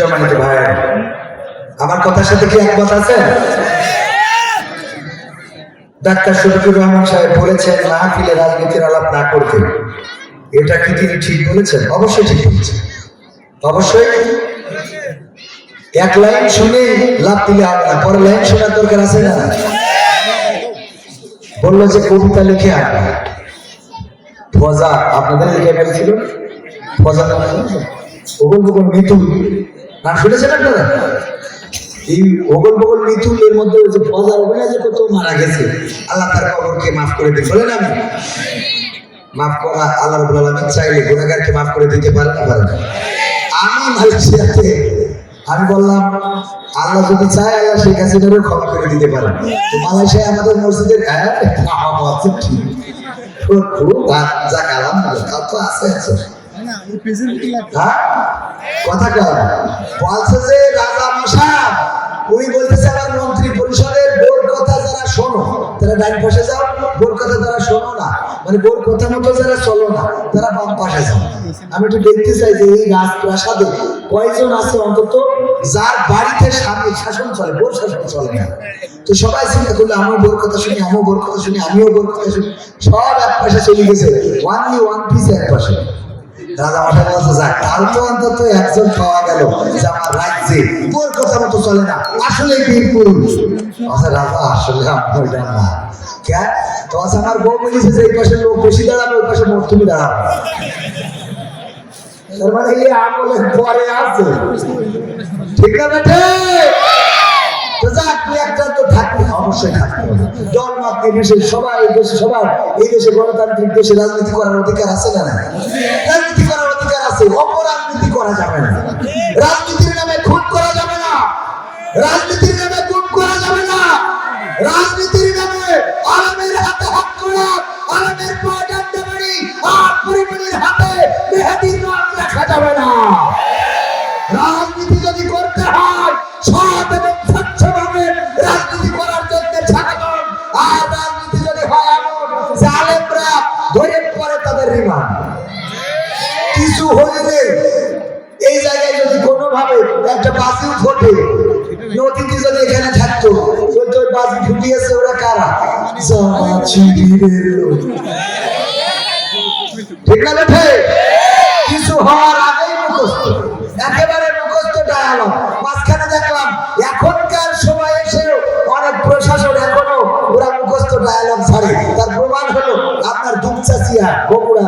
সম্মানিত ভাই, আমার কথার সাথে কি একমত আছে? ডাক্তার শফিকুর রহমান সাহেব বলেছেন, মাহফিলে রাজনীতির আলাপ না করতে। এটা কি তিনি ঠিক বলেছেন? অবশ্যই ঠিক বলেছেন। অবশ্যই। এক লাইন শুনে লাভ দিলে হবে না। পরে লাইন শোনার দরকার আছে না? বলল যে কবিতা লিখে আনবে ফজা আপনাদের লিখে ফেলেছিল? ফজা? ওগল বগল মিতুল শুনেছেন আপনারা? এই ওগল বগল মিতুল এর মধ্যে ওই যে ফজা অভিনয় যে কত মারা গেছে আল্লাহ তার কবরকে মাফ করে দিন বলেন আমি। মাফ করা আল্লাহ রবুল আলমিন চাইলে গুণাগারকে মাফ করে দিতে পারে না পারে আমি মালয়েশিয়াতে আমি বললাম আল্লাহ যদি চায় আল্লাহ শেখ হাসিনারও ক্ষমা করে দিতে পারে তো মালয়েশিয়ায় আমাদের মসজিদের হ্যাঁ আছে ঠিক। খুব যাক আলহামদুলিল্লাহ তাও তো আছে আছে। হ্যাঁ? কথা বলছে যে, রাজা মশা উনি বলতেছে আমার মন্ত্রী পরিষদের কথা যারা শোনো, তারা পাশে যাও কথা শোনো না। মানে কথা মতো যারা চলো না, তারা বাম পাশে যাও। আমি একটু দেখতে চাই যে এই রাজপ্রাসাদে কয়জন আছে অন্তত যার বাড়িতে স্বামী শাসন চলে, বোর শাসন চলে না। তো সবাই চিন্তা করলে, আমিও বোর কথা শুনি, আমিও বোর কথা শুনি, আমিও বোর কথা শুনি। সব এক পাশে চলে গেছে। ওয়ানলি ওয়ান পিস এক পাশে। রাজা মশাই বলছে যাক তার তো অন্তত একজন পাওয়া গেল, যে আমার রাজ্যে। তোর কথা মতো চলে না, আসলে বীর পুরুষ। আচ্ছা রাজা, আসলে এটা না। কেন? তো আচ্ছা আমার বউ বলেছে যে এই পাশে লোক বেশি দাঁড়াবে, ওই পাশে মোট তুমি দাঁড়াবে। তার মানে এই আমলের পরে আছে। ঠিক না বেটে? তো যাক একটা তো থাকতে অবশ্যই থাকতে হবে মত সবাই, এই দেশে সবার এই দেশে গণতান্ত্রিক দেশে রাজনীতি করার অধিকার আছে না রাজনীতি করার অধিকার আছে, অপরাজনীতি করা যাবে না। রাজনীতির নামে খুন করা যাবে না। রাজনীতির বাসি ফুটিয়েছে ওরা কারা? জামাত লোক। ঠিক না বেঠে? কিছু হওয়ার আগেই মুখস্থ। একেবারে মুখস্থ ডায়ালগ মাঝখানে দেখলাম, এখনকার সময় এসে অনেক প্রশাসন এখনও ওরা মুখস্থ ডায়ালগ ছাড়ে। তার প্রমাণ হলো আপনার দুপচাচিয়া বগুড়া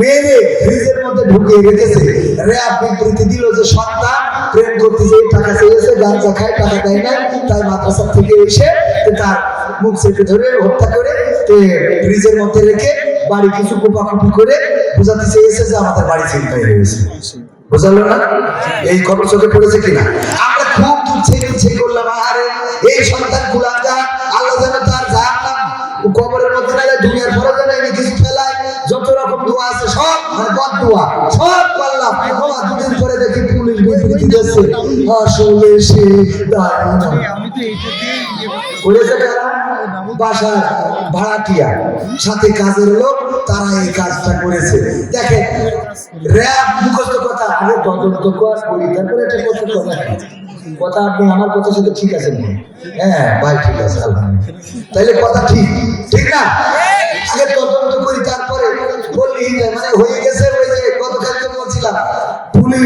মেরে ফ্রিজের মধ্যে ঢুকিয়ে রেখেছে। বিবৃতি দিল যে সন্তান প্রেম করতে যে টাকা চেয়েছে গাঞ্জা খায় টাকা দেয় না মাদ্রাসা থেকে এসে তার মুখ চেপে ধরে হত্যা করে ফ্রিজের মধ্যে রেখে বাড়ি কিছু কোপাকুপি করে বোঝাতে চেয়েছে যে আমাদের বাড়ি চিন্তায় রয়েছে বোঝালো না? এই খবর চোখে পড়েছে কিনা? আমরা খুব দুচ্ছে দুচ্ছে করলাম আরে এই সন্তান কুলাঙ্গা সব সব করলাম। বাবা দুদিন পরে দেখি পুলিশ বিবৃতি দিচ্ছে আসলে সে করেছে কারা বাসার ভাড়াটিয়া সাথে কাজের লোক তারা এই কাজটা করেছে। দেখেন র্যাব মুখস্থ কথা। আগে তদন্ত কর করি তারপরে এটা কথা কথা কথা আপনি আমার কথার সাথে ঠিক আছে হ্যাঁ ভাই ঠিক আছে তাইলে কথা ঠিক ঠিক না? আগে তদন্ত করি তারপরে বললেই যায় মানে হয়ে গেছে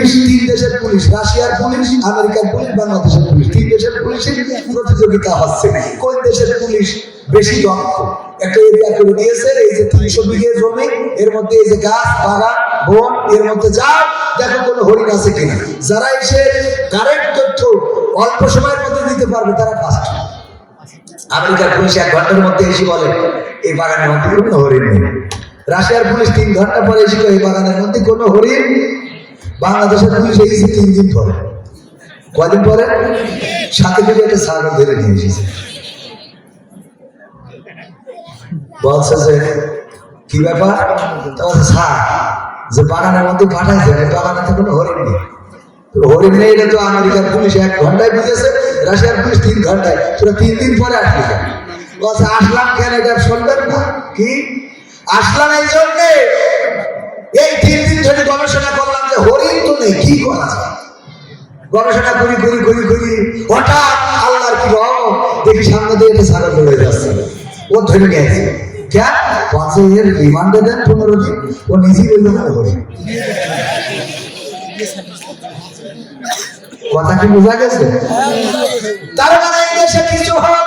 পুলিশ, তিন দেশের পুলিশ, রাশিয়ার পুলিশ, আমেরিকার পুলিশ, বাংলাদেশের পুলিশ। তিন দেশের পুলিশের প্রতিযোগিতা হচ্ছে কোন দেশের পুলিশ বেশি দক্ষ? একটা এরিয়া এই যে তিনশো বিঘে জমি, এর মধ্যে এই যে গাছ বাগান বন, এর মধ্যে যাও দেখো কোনো হরিণ আছে কিনা। যারা এসে তথ্য অল্প সময়ের মধ্যে দিতে পারবে, তারা ফার্স্ট আমেরিকার পুলিশ এক ঘণ্টার মধ্যে এসে বলে, এই বাগানের মধ্যে কোনো হরিণ নেই। রাশিয়ার পুলিশ তিন ঘণ্টা পরে এসে এই বাগানের মধ্যে কোনো হরিণ বাংলাদেশের পুলিশ এসেছে তিন দিন পরে কদিন পরে? সাথে করে একটা ছাগল ধরে নিয়ে এসেছে। বলছে যে, কি ব্যাপার? তা বলছে যে বাগানের মধ্যে পাঠাইছে বাগানে তো কোনো হরিণ নেই। হরিণ নেই এটা তো আমেরিকার পুলিশ এক ঘন্টায় বুঝেছে, রাশিয়ার পুলিশ তিন ঘন্টায়। তোরা তিন দিন পরে আসলি বলছে, আসলাম কেন? এটা শুনবেন না। কি? আসলাম এই জন্যে। এই তিন দিন ধরে গবেষণা করলাম যে হরিণ তো নেই, কি করা যায়? গবেষণা করি করি করি করি, হঠাৎ আল্লাহর কি রহ দেখি সামনে দিয়ে একটা ছাগল চলে যাচ্ছে। ও ধরে গেছে। কেন? পাঁচে রিমান্ডে দেন পনেরো দিন। ও নিজেই বলল মনে করি কথা কি বোঝা গেছে? তার মানে এই দেশে কিছু হোক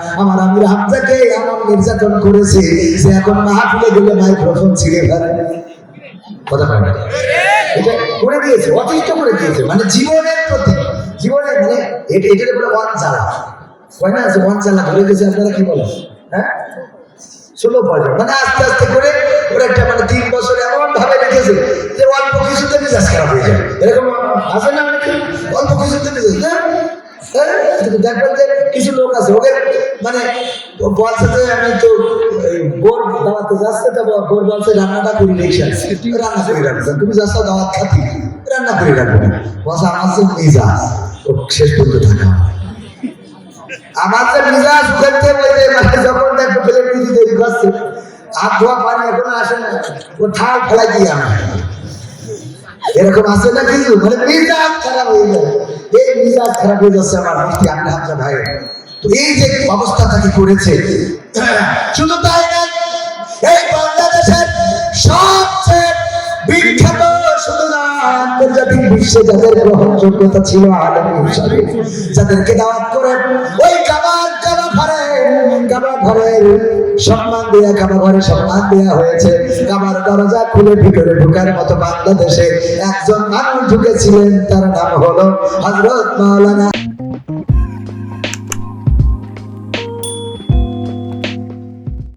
আমার আমির হামজাকে এমন নির্যাতন করেছে সে এখন মাহফিলে গেলে মাইক্রোফোন ছিঁড়ে ফেলে। কথা পায় না এটা? করে দিয়েছে অতিরিক্ত করে দিয়েছে। মানে জীবনের প্রতি, জীবনের মানে এটা এটাকে বলে অঞ্চালা কয় না, যে অঞ্চালা ধরে গেছে, আপনারা কি বলেন? হ্যাঁ? ষোলো পর্যন্ত মানে আস্তে আস্তে করে ওরা একটা মানে তিন বছর এমন ভাবে রেখেছে যে অল্প কিছুতে মেজাজ খারাপ হয়ে যায় এরকম আছে না অনেকে? অল্প কিছুতে মেজাজ না? দেখবেন যে কিছু লোক আছে মানে বলছে যে আমি তো বোর দাওয়াতে যাচ্ছে তো বোর বলছে রান্নাটা করি রেখে রান্না করে রাখবেন তুমি যাচ্ছ দাওয়াত খাতি। রান্না করে রাখবেন বলছে আমার যে মেজাজ ও শেষ পর্যন্ত থাকা আমার যে মিজাজ বলতে মানে যখন দেখো প্লেট কিছু দেরি করছে হাত ধোয়া পানি এখনও আসে না ও ঠাল ফেলাই দিয়ে আমার এরকম আছে না কিছু মানে মিজাজ খারাপ হয়ে যায় এই মিজাজ খারাপ হয়ে যাচ্ছে আমার মুক্তি ভাই এই যে অবস্থা তাকে করেছে? শুধু তাই না এই বাংলাদেশের সবচেয়ে বিখ্যাত আন্তর্জাতিক বিশ্বে যাদের গ্রহণযোগ্যতা ছিল আলম হিসাবে, যাদেরকে দাওয়াত করে ওই কাবা কাবা ঘরের সম্মান দেয়া কাবা ঘরে সম্মান দেয়া হয়েছে। কাবার দরজা খুলে ভিতরে ঢুকার মতো বাংলাদেশে একজন মানুষ ঢুকেছিলেন, তার নাম হলো হজরত মাওলানা